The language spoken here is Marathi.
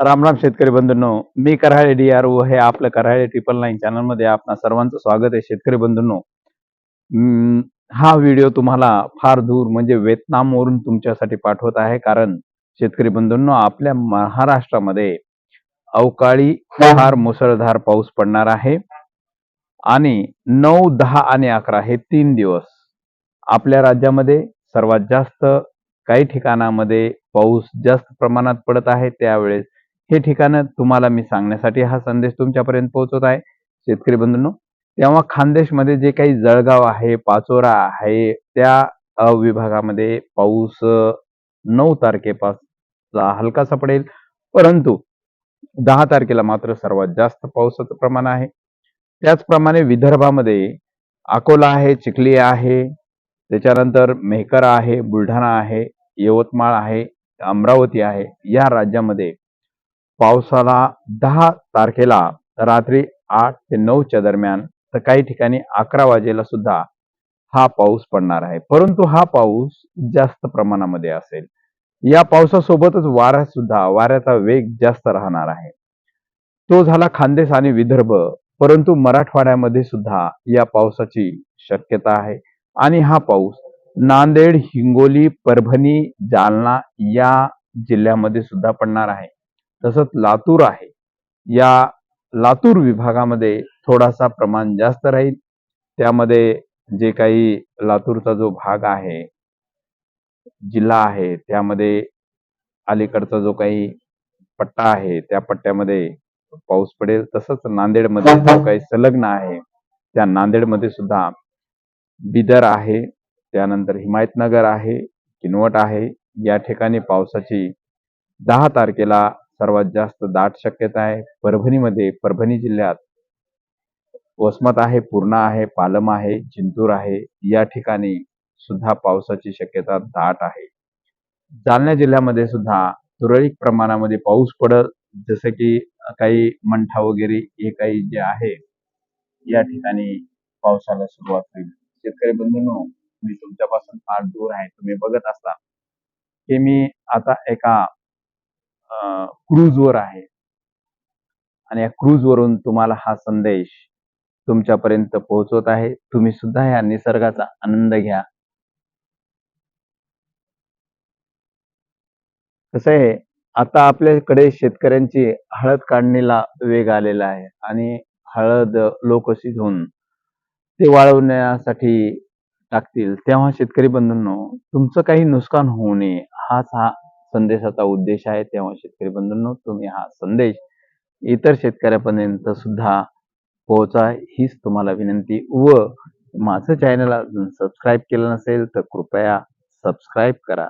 राम राम शेतकरी बंधूंनो मी कराळे डी आर ओ हे आपलं कराळे ट्रिपल नाईन चॅनलमध्ये आपणा सर्वांचं स्वागत आहे शेतकरी बंधूंनो. हा व्हिडिओ तुम्हाला फार दूर म्हणजे व्हिएतनामवरून तुमच्यासाठी पाठवत आहे कारण शेतकरी बंधूंनो आपल्या महाराष्ट्रामध्ये अवकाळी फार मुसळधार पाऊस पडणार आहे. आणि नऊ दहा आणि अकरा हे तीन दिवस आपल्या राज्यामध्ये सर्वात जास्त काही ठिकाणामध्ये पाऊस जास्त प्रमाणात पडत आहे. त्यावेळेस हे ठिकाणं तुम्हाला मी सांगण्यासाठी हा संदेश तुमच्यापर्यंत पोहोचत आहे. शेतकरी बंधूंनो तेव्हा खानदेशमध्ये जे काही जळगाव आहे पाचोरा आहे त्या विभागामध्ये पाऊस नऊ तारखेपासून हलकासा पडेल. परंतु दहा तारखेला मात्र सर्वात जास्त पावसाचं प्रमाण आहे. त्याचप्रमाणे विदर्भामध्ये अकोला आहे चिखली आहे त्याच्यानंतर मेहकर आहे बुलढाणा आहे यवतमाळ आहे अमरावती आहे. या राज्यामध्ये पावसाला दहा तारखेला रात्री आठ ते नऊच्या दरम्यान तर काही ठिकाणी अकरा वाजेला सुद्धा हा पाऊस पडणार आहे. परंतु हा पाऊस जास्त प्रमाणामध्ये असेल. या पावसासोबतच वारा सुद्धा वाऱ्याचा वेग जास्त राहणार आहे. तो झाला खानदेश आणि विदर्भ परंतु मराठवाड्यामध्ये सुद्धा या पावसाची शक्यता आहे. आणि हा पाऊस नांदेड हिंगोली परभणी जालना या जिल्ह्यामध्ये सुद्धा पडणार आहे. तसंच लातूर आहे. या लातूर विभागामध्ये थोडासा प्रमाण जास्त राहील. त्यामध्ये जे काही लातूरचा जो भाग आहे जिल्हा आहे त्यामध्ये अलीकडचा जो काही पट्टा आहे त्या पट्ट्यामध्ये पाऊस पडेल. तसंच नांदेडमध्ये जो काही संलग्न आहे त्या नांदेडमध्ये सुद्धा बिदर आहे. त्यानंतर हिमायतनगर आहे किनवट आहे. या ठिकाणी पावसाची दहा तारखेला सर्वात जास्त दाट शक्यता आहे. परभणीमध्ये परभणी जिल्ह्यात वसमत आहे पूर्णा आहे पालम आहे जिंतूर आहे. या ठिकाणी सुद्धा पावसाची शक्यता दाट आहे. जालना जिल्ह्यामध्ये सुद्धा तुरळक प्रमाणामध्ये पाऊस पडत जसं की काही मंठा वगैरे हे काही जे आहे या ठिकाणी पावसाला सुरुवात होईल. शेतकरी बंधूंनो मी तुमच्यापासून फार दूर आहे. तुम्ही बघत असता की मी आता एका क्रूजवर आहे. आणि या क्रूजवरून तुम्हाला हा संदेश तुमच्यापर्यंत पोहोचवत आहे. तुम्ही सुद्धा या निसर्गाचा आनंद घ्या. कसं आहे आता आपल्याकडे शेतकऱ्यांची हळद काढणीला वेग आलेला आहे. आणि हळद लोक शिजवून ते वाळवण्यासाठी टाकतील तेव्हा शेतकरी बंधूंनो तुमचं काही नुकसान होऊ नये. हाच हा संदेशाचा उद्देश आहे. तेव्हा शेतकरी बंधूंनो तुम्ही हा संदेश इतर शेतकऱ्यापर्यंत सुद्धा पोहोचा. हीच तुम्हाला विनंती. व माझं चॅनल अजून सबस्क्राईब केलं नसेल तर कृपया सबस्क्राईब करा.